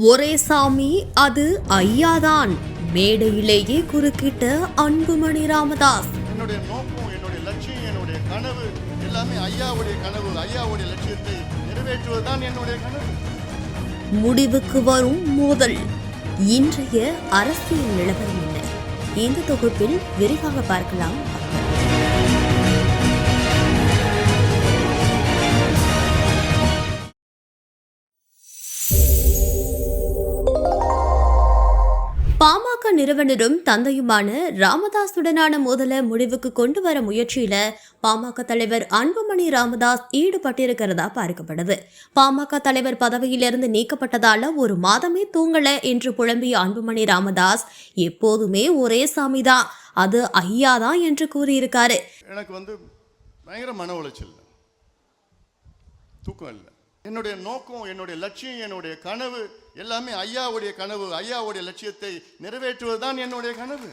ஒரே சாமி அது ஐயாதான். மேடையிலேயே குறுக்கிட்ட அன்புமணி ராமதாஸ். என்னுடைய நோக்கம் என்னுடைய லட்சியம் என்னுடைய கனவு எல்லாமே ஐயாவுடைய கனவு ஐயாவுடைய லட்சியத்தை நிறைவேற்றுவதுதான் என்னுடைய கனவு. முடிவுக்கு வரும் மோதல். இன்றைய அரசியல் நிலவரம் என்ன? இந்த தொகுப்பில் விரிவாக பார்க்கலாம்? நிறுவனரும் தந்தையுமான ராமதாசுடனான மோதலை முடிவுக்கு கொண்டு வர முயற்சியில பாமக தலைவர் அன்புமணி ராமதாஸ் ஈடுபட்டிருக்கிறதா பார்க்கப்படுது. பாமக தலைவர் பதவியிலிருந்து நீக்கப்பட்டதால ஒரு மாதமே தூங்கல என்று புலம்பிய அன்புமணி ராமதாஸ் எப்போதுமே ஒரே சாமிதான். அது ஐயா தான் என்று கூறியிருக்காரு. எனக்கு வந்து பயங்கர மன உளைச்சல். தூக்கம் இல்லை. என்னுடைய நோக்கம் என்னுடைய லட்சியம் என்னுடைய கனவு எல்லாமே ஐயாவுடைய கனவு. ஐயாவுடைய லட்சியத்தை நிறைவேற்றுவது தான் என்னுடைய கனவு.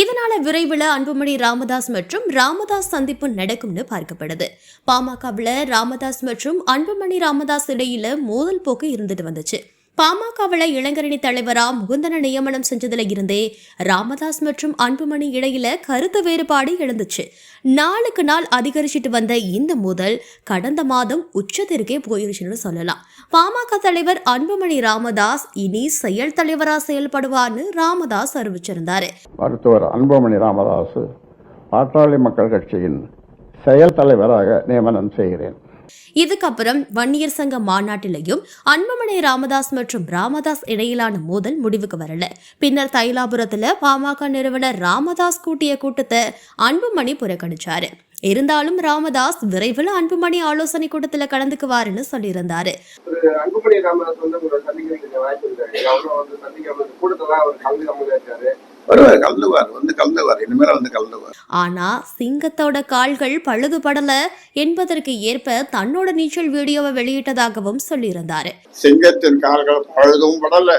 இதனால விரைவில் அன்புமணி ராமதாஸ் மற்றும் ராமதாஸ் சந்திப்பு நடக்கும்னு பார்க்கப்படுது. பாமகவில் ராமதாஸ் மற்றும் அன்புமணி ராமதாஸ் இடையில மோதல் போக்கு இருந்துட்டு வந்துச்சு. பாமகவில் இளைஞரணி தலைவரா முகுந்தன நியமனம் செஞ்சதுல இருந்தே ராமதாஸ் மற்றும் அன்புமணி இடையில கருத்து வேறுபாடு எழுந்துச்சு. நாளுக்கு நாள் அதிகரிச்சிட்டு வந்த இந்த மோதல் கடந்த மாதம் உச்சத்திற்கே போயிருச்சுன்னு சொல்லலாம். பாமக தலைவர் அன்புமணி ராமதாஸ் இனி செயல் தலைவரா செயல்படுவார்னு ராமதாஸ் அறிவிச்சிருந்தாரு. மருத்துவர் அன்புமணி ராமதாஸ் பாட்டாளி மக்கள் கட்சியின் செயல் தலைவராக நியமனம் செய்கிறேன். இதுக்கப்புறம் வன்னியர் சங்க மாநாட்டிலையும் அன்புமணி ராமதாஸ் மற்றும் ராமதாஸ் இடையிலான மோதல் முடிவுக்கு வரல. பின்னர் தைலாபுரத்துல பாமக நிறுவனர் ராமதாஸ் கூட்டிய கூட்டத்தை அன்புமணி புறக்கணிச்சாரு. இருந்தாலும் ராமதாஸ் விரைவில் அன்புமணி ஆலோசனை கூட்டத்துல கலந்துக்குவாருன்னு சொல்லியிருந்தாரு. அன்புமணி ராமதாஸ் வந்து வருவார் கலந்துவார் வந்து கலந்துவார் இனிமேல் வந்து கலந்துவார் ஆனா சிங்கத்தோட கால்கள் பழுதுபடல என்பதற்கு ஏற்ப தன்னோட நீச்சல் வீடியோவை வெளியிட்டதாகவும் சொல்லியிருந்தாரு. சிங்கத்தின் கால்கள் பழுதும் படல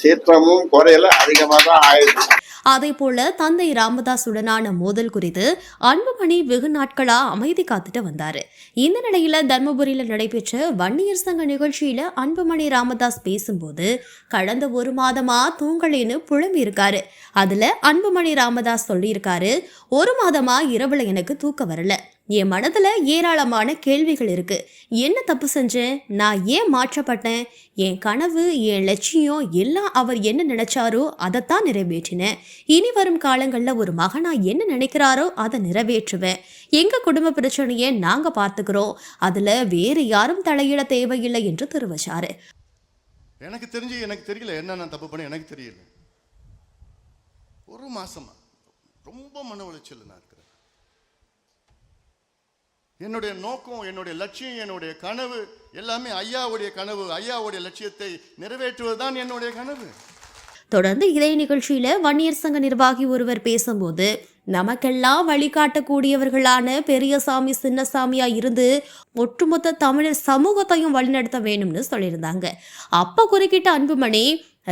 சீற்றமும் குறையல அதிகமாக தான் ஆயிடுச்சு. அதேபோல தந்தை ராமதாசுடனான மோதல் குறித்து அன்புமணி வெகு நாட்களா அமைதி காத்துட்டு வந்தாரு. இந்த நிலையில தர்மபுரியில நடைபெற்ற வன்னியர் சங்க நிகழ்ச்சியில அன்புமணி ராமதாஸ் பேசும்போது கடந்த ஒரு மாதமா தூங்கலேன்னு புலம்பி இருக்காரு. அதுல அன்புமணி ராமதாஸ் சொல்லியிருக்காரு ஒரு மாதமா இரவுல எனக்கு தூக்கம் வரல. என் மனதில் ஏராளமான கேள்விகள் இருக்குது என்ன தப்பு செஞ்சேன்? நான் ஏன் மாற்றப்பட்டேன்? என் கனவு என் லட்சியம் எல்லாம் அவர் என்ன நினைச்சாரோ அதைத்தான் நிறைவேற்றினேன் இனி வரும் காலங்களில் ஒரு மகனாக என்ன நினைக்கிறாரோ அதை நிறைவேற்றுவேன். எங்கள் குடும்ப பிரச்சனையை நாங்கள் பார்த்துக்கிறோம். அதில் வேறு யாரும் தலையிட தேவையில்லை என்று தெரிவிச்சாரு எனக்கு தெரிஞ்சு எனக்கு தெரியல என்ன நான் தப்பு பண்ண எனக்கு தெரியல. ஒரு மாசமா ரொம்ப மன உளைச்சல் நான் என்னுடைய நோக்கம் என்னுடைய லட்சியம் என்னுடைய கனவு எல்லாமே ஐயாவுடைய கனவு. ஐயாவுடைய லட்சியத்தை நிறைவேற்றுவது தான் என்னுடைய கனவு. தொடர்ந்து இதே நிகழ்ச்சியில வன்னியர் சங்க நிர்வாகி ஒருவர் பேசும்போது நமக்கெல்லாம் வழிகாட்டக்கூடியவர்களான பெரியசாமி சின்னசாமியா இருந்து ஒட்டுமொத்த தமிழர் சமூகத்தையும் வழிநடத்த வேணும்னு சொல்லியிருந்தாங்க. அப்ப குறுக்கிட்ட அன்புமணி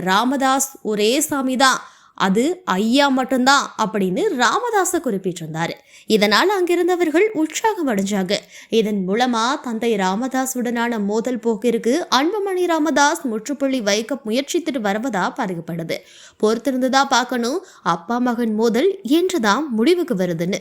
ராமதாஸ் ஒரே சாமி தான் அது ஐயா மட்டும்தான் அப்படின்னு ராமதாச குறிப்பிட்டிருந்தார். இதனால் அங்கிருந்தவர்கள் உற்சாகம் அடைஞ்சாங்க. இதன் மூலமா தந்தை ராமதாஸுடனான மோதல் போக்கிற்கு அன்புமணி ராமதாஸ் முற்றுப்புள்ளி வைக்க முயற்சித்துட்டு வருவதா பருகப்படுது பொறுத்திருந்துதான் பார்க்கணும் அப்பா மகன் மோதல் என்றுதான் முடிவுக்கு வருதுன்னு.